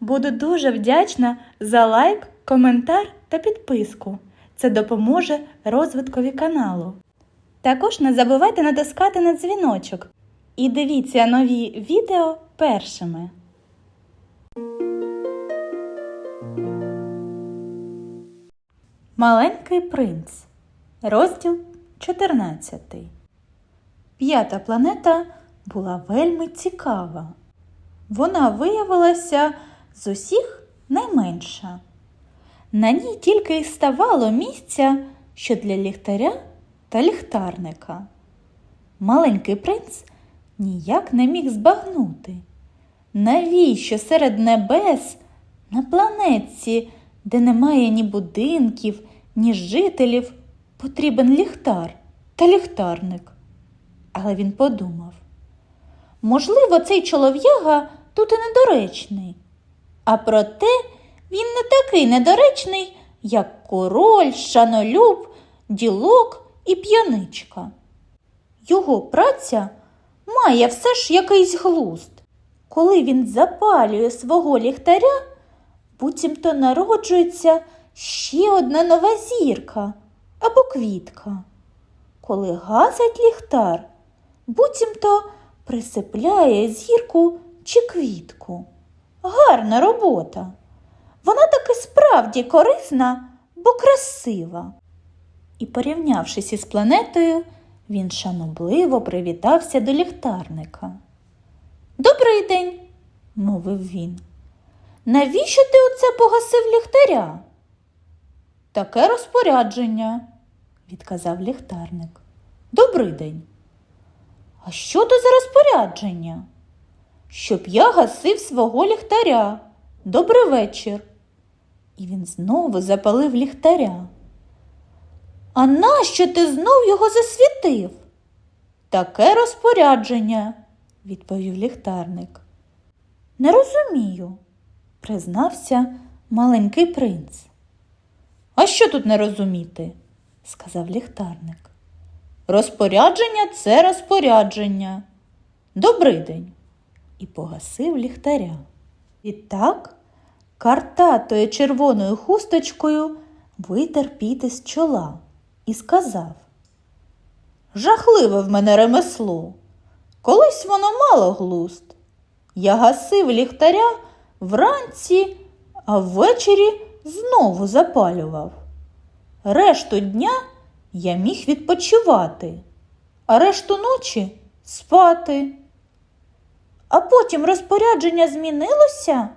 Буду дуже вдячна за лайк, коментар та підписку. Це допоможе розвиткові каналу. Також не забувайте натискати на дзвіночок і дивіться нові відео першими. Маленький принц. Розділ 14. П'ята планета була вельми цікава. Вона виявилася з усіх найменша. На ній тільки й ставало місця, що для ліхтаря та ліхтарника. Маленький принц ніяк не міг збагнути, навіщо серед небес на планетці, де немає ні будинків, ні жителів, потрібен ліхтар та ліхтарник. Але він подумав, можливо, цей чолов'яга тут і недоречний. А проте він не такий недоречний, як король, шанолюб, ділок і п'яничка. Його праця має все ж якийсь глузд. Коли він запалює свого ліхтаря, буцімто народжується ще одна нова зірка або квітка. Коли гасить ліхтар, буцімто присипляє зірку чи квітку. Гарна робота. Вона таки справді корисна, бо красива. І, порівнявшись із планетою, він шанобливо привітався до ліхтарника. Добрий день, мовив він. Навіщо ти оце погасив ліхтаря? Таке розпорядження, відказав ліхтарник. Добрий день. А що то за розпорядження? Щоб я гасив свого ліхтаря. Добрий вечір. І він знову запалив ліхтаря. А нащо ти знов його засвітив? Таке розпорядження, відповів ліхтарник. Не розумію, признався маленький принц. А що тут не розуміти? сказав ліхтарник. Розпорядження це розпорядження. Добрий день. І погасив ліхтаря. Відтак картатою червоною хусточкою витер піти з чола і сказав Жахливе в мене ремесло. Колись воно мало глузд. Я гасив ліхтаря вранці, а ввечері знову запалював. Решту дня я міг відпочивати, а решту ночі спати. А потім розпорядження змінилося?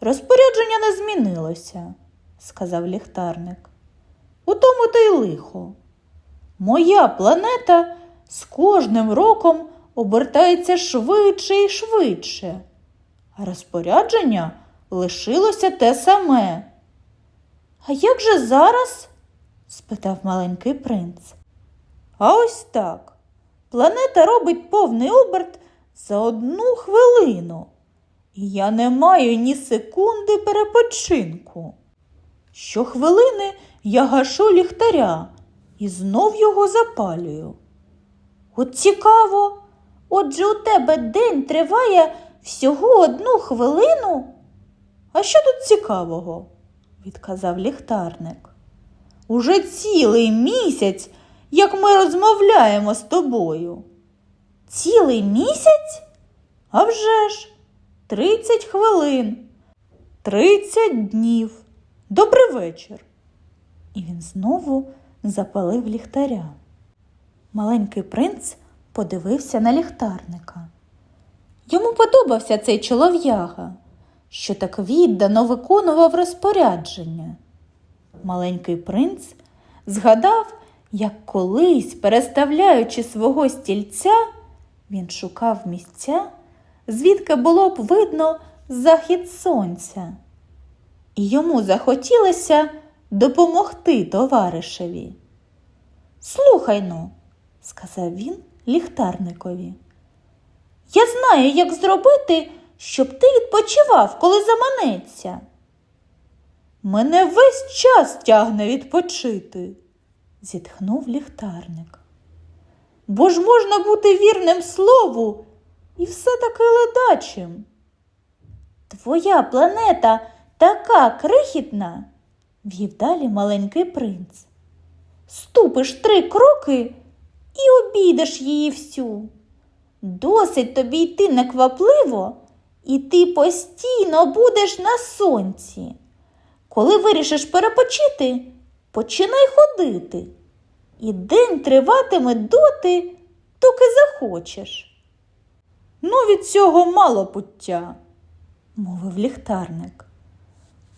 Розпорядження не змінилося, сказав ліхтарник. У тому то й лихо. Моя планета з кожним роком обертається швидше і швидше, а розпорядження лишилося те саме. А як же зараз? спитав маленький принц. А ось так. Планета робить повний оберт за одну хвилину, і я не маю ні секунди перепочинку. Щохвилини я гашу ліхтаря і знов його запалюю. От цікаво, отже у тебе день триває всього одну хвилину. А що тут цікавого? відказав ліхтарник. Уже цілий місяць, як ми розмовляємо з тобою. Цілий місяць? А вже ж, тридцять хвилин, тридцять днів. Добрий вечір. І він знову запалив ліхтаря. Маленький принц подивився на ліхтарника. Йому подобався цей чолов'яга, що так віддано виконував розпорядження. Маленький принц згадав, як колись, переставляючи свого стільця, він шукав місця, звідки було б видно захід сонця. І йому захотілося допомогти товаришеві. Слухай ну, сказав він ліхтарникові. Я знаю, як зробити, щоб ти відпочивав, коли заманеться. Мене весь час тягне відпочити, зітхнув ліхтарник. Бо ж можна бути вірним слову і все таки ледачим. Твоя планета така крихітна, вів далі маленький принц. Ступиш три кроки і обійдеш її всю. Досить тобі йти неквапливо, і ти постійно будеш на сонці. Коли вирішиш перепочити, починай ходити, і день триватиме доти, доки захочеш. Ну, від цього мало пуття, мовив ліхтарник.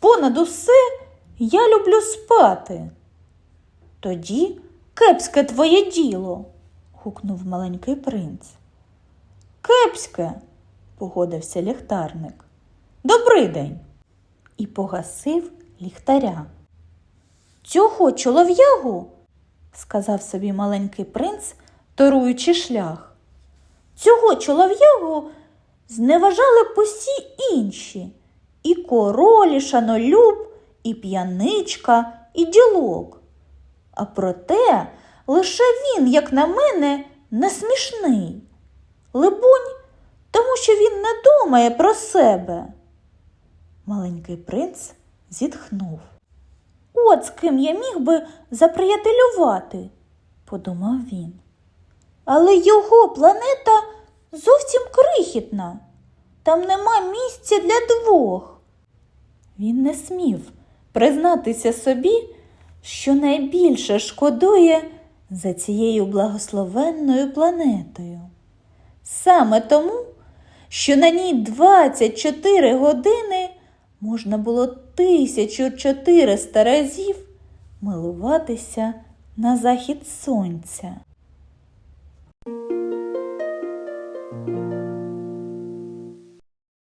Понад усе я люблю спати. Тоді кепське твоє діло, гукнув маленький принц. Кепське, погодився ліхтарник. Добрий день. І погасив ліхтаря. Цього чолов'ягу, сказав собі маленький принц, торуючи шлях. Цього чолов'ягу зневажали б усі інші і король, і шанолюб, і п'яничка, і ділок. А проте лише він, як на мене, не смішний. Либонь, тому що він не думає про себе. Маленький принц зітхнув. От з ким я міг би заприятелювати, подумав він. Але його планета зовсім крихітна. Там нема місця для двох. Він не смів признатися собі, що найбільше шкодує за цією благословенною планетою. Саме тому, що на ній 24 години можна було 1400 разів милуватися на захід сонця.